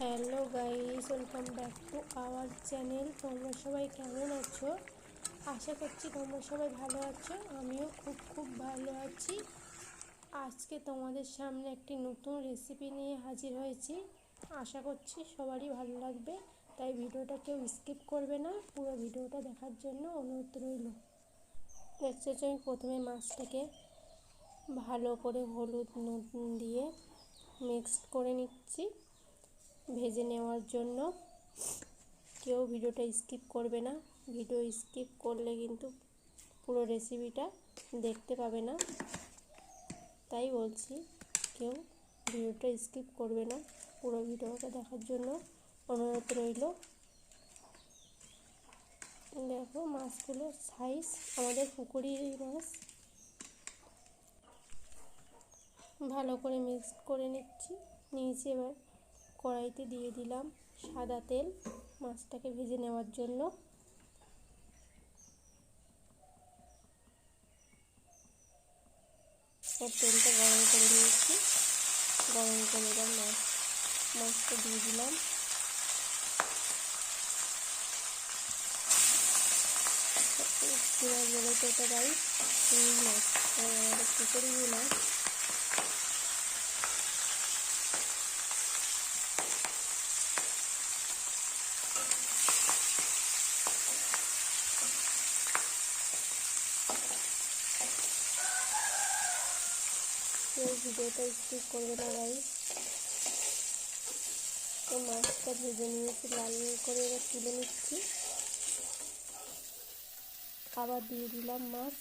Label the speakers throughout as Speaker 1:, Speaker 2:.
Speaker 1: Hello guys welcome back to our channel তোমরা সবাই কেমন আছো? আশা করছি তোমরা সবাই ভালো আছো। আমিও খুব খুব ভালো আছি। আজকে তোমাদের সামনে একটি নতুন রেসিপি নিয়ে হাজির হয়েছি। আশা করছি সবারই ভালো লাগবে। তাই ভিডিওটা কেউ স্কিপ করবে না। পুরো ভিডিওটা দেখার জন্য অনুরোধ রইল। দেখছ যে আমি প্রথমে মাছটাকে ভালো করে হলুদ নুন দিয়ে মিক্সড করে নিচ্ছি। ভেজে নেওয়ার জন্য। কেউ ভিডিওটা স্কিপ করবে না। ভিডিও স্কিপ করলে কিন্তু পুরো রেসিপিটা দেখতে পাবে না। তাই বলছি, কেউ ভিডিওটা স্কিপ করবে না। পুরো ভিডিওটা দেখার জন্য অনুরোধ রইল। দেখো মাছগুলোর সাইজ আমাদের পুকুরির মাছ। ভালো করে মিক্স করে নিচ্ছি। নিয়েছি এবার কড়াইতে দিয়ে দিলাম সাদা তেল মাছটাকে ভেজে নেওয়ার জন্য। তেলটা গরম করে নিয়েছি। গরম করে এবার মাছ, মাছটা দিয়ে দিলাম। মাছ বলে তো এটা গাড়ি মাছ আমাদের পুকুরি মাছ। ভিডিওটা স্কিপ করবে না গাই তো মাছটা ভেজে নিয়েছি, লাল করে এবার তুলে নিচ্ছি। আবার দিয়ে দিলাম মাছ।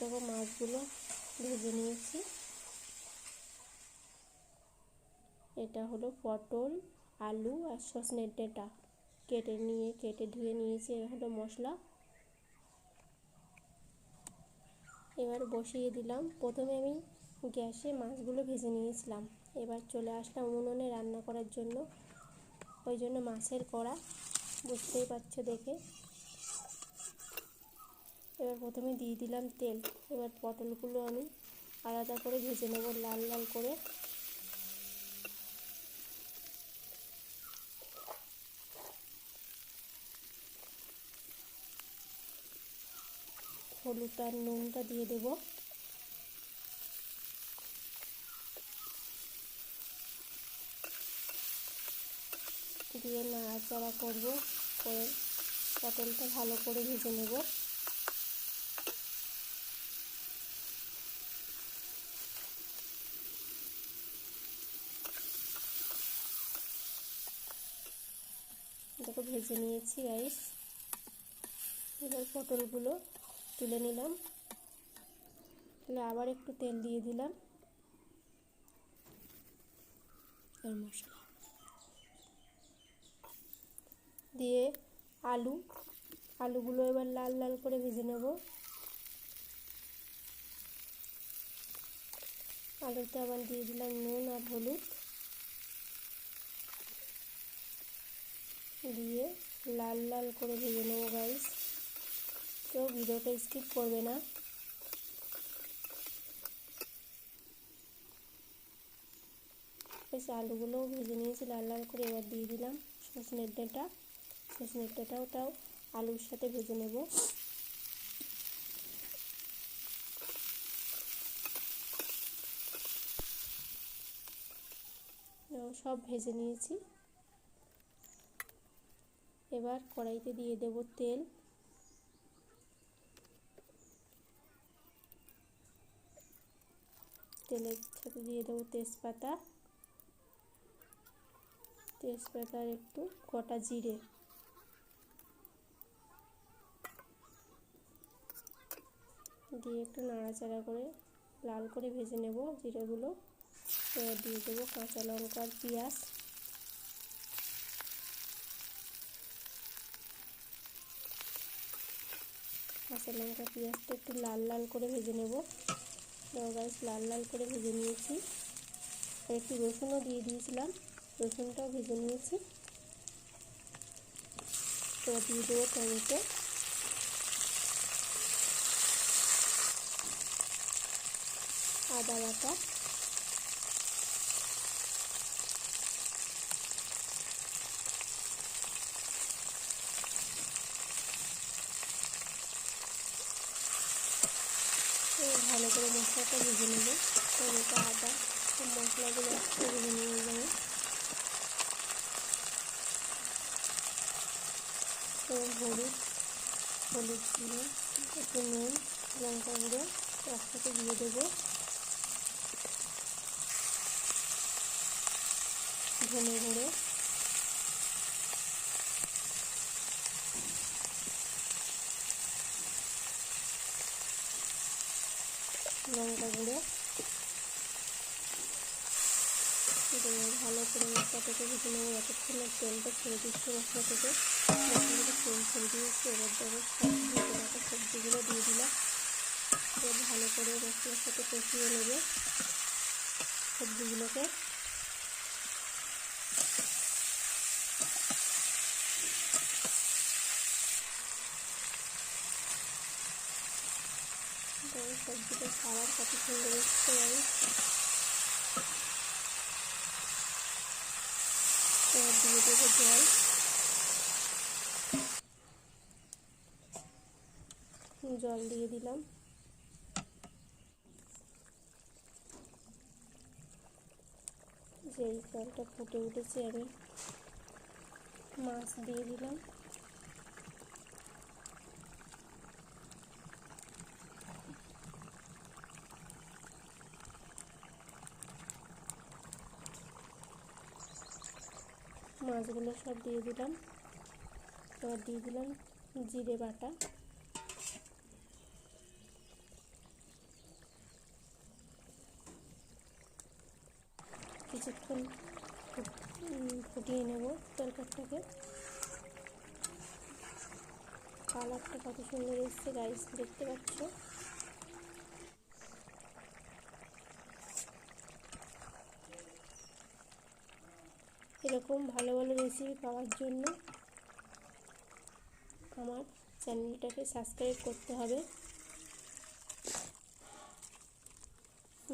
Speaker 1: দেখো মাছগুলো ভেজে নিয়েছি। এটা হলো পটল, আলু আর সজনের ডেটা। কেটে নিয়ে, কেটে ধুয়ে নিয়েছি এটা হলো মশলা। এবার বসিয়ে দিলাম। প্রথমে আমি গ্যাসে মাছগুলো ভেজে নিয়েছিলাম। এবার চলে আসলাম উনুনে রান্না করার জন্য। ওই জন্য মাছের কড়া, বুঝতেই পারছ দেখে। এবার প্রথমে দিয়ে দিলাম তেল। এবার পটলগুলো আমি আলাদা করে ভেজে নেব লাল লাল করে। হলুদ আর নুনটা দিয়ে দেব। দিয়ে নাড়াচাড়া করব করে পটলটা ভালো করে ভেজে নেব। দেখো ভেজে নিয়েছি রাইস এবার পটলগুলো তুলে নিলাম। তুলে আবার একটু তেল দিয়ে দিলাম। আর মশলা। দিয়ে আলু। আলুগুলো এবার লাল লাল করে ভেজে নেব। আলুতে আবার দিয়ে দিলাম নুন আর হলুদ। দিয়ে লাল লাল করে ভেজে নেব গাইস কেউ ভিডিওটা স্কিপ করবে না। বেশ, আলুগুলোও ভেজে নিয়েছি, লাল লাল করে এবার দিয়ে দিলাম সজনের ডাঁটা। সজনের ডাঁটাওটাও আলুর সাথে ভেজে নেব। সব ভেজে নিয়েছি। এবার কড়াইতে দিয়ে দেব তেল। তেলের সাথে দিয়ে দেবো তেজপাতা। তেজপাতার একটু গোটা জিরে। দিয়ে একটু নাড়াচাড়া করে লাল করে ভেজে নেব জিরেগুলো। দিয়ে দেবো কাঁচা লঙ্কা আর পেঁয়াজ। কাঁচা লঙ্কা পেঁয়াজটা একটু লাল লাল করে ভেজে নেব। গাছ লাল লাল করে ভেজে নিয়েছি। একটু রসুনও দিয়ে দিয়েছিলাম, রসুনটাও ভেজে নিয়েছি। তো দিয়ে দেবো টমেটো। আদা বাটা। মশলাটা ভেজে নেব। টমেটো আদা মশলাগুলো একসাথে ভেজে নিয়ে যাব হলুদ হলুদ গুঁড়ো, একটু নুন, লঙ্কা গুঁড়ো একসাথে দিয়ে দেবো। ধনে গুঁড়ো লঙ্কা গুঁড়ো। ভালো করে মশলাটাকে ভেজে নেব। এতক্ষণ তেলটা ছেড়ে দিচ্ছি মশলা থেকে মশলাটা তেল ছেড়ে দিয়েছি। এবার ধরো সব সবজিগুলো দিয়ে দিলাম। ভালো করে মশলার সাথে কষিয়ে নেবে সবজিগুলোকে। সবজিটা খাবার কত সুন্দর এসছে আমি দিয়ে দেবো জল। জল দিয়ে দিলাম। যেই জলটা ফুটে উঠেছে, আমি মাছ দিয়ে দিলাম। মাছগুলো সব দিয়ে দিলাম। এবার দিয়ে দিলাম জিরে বাটা। কিছুক্ষণ ফুটিয়ে নেব তরকারিটাকে। কালারটা কত সুন্দর এসছে গাইস দেখতে পাচ্ছ? এরকম ভালো ভালো রেসিপি পাওয়ার জন্য আমার চ্যানেলটাকে সাবস্ক্রাইব করতে হবে।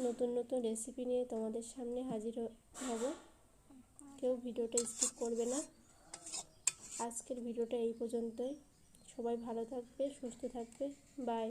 Speaker 1: নতুন নতুন রেসিপি নিয়ে তোমাদের সামনে হাজির হব। কেউ ভিডিওটা স্কিপ করবে না। আজকের ভিডিওটা এই পর্যন্তই। সবাই ভালো থাকবে, সুস্থ থাকবে। বাই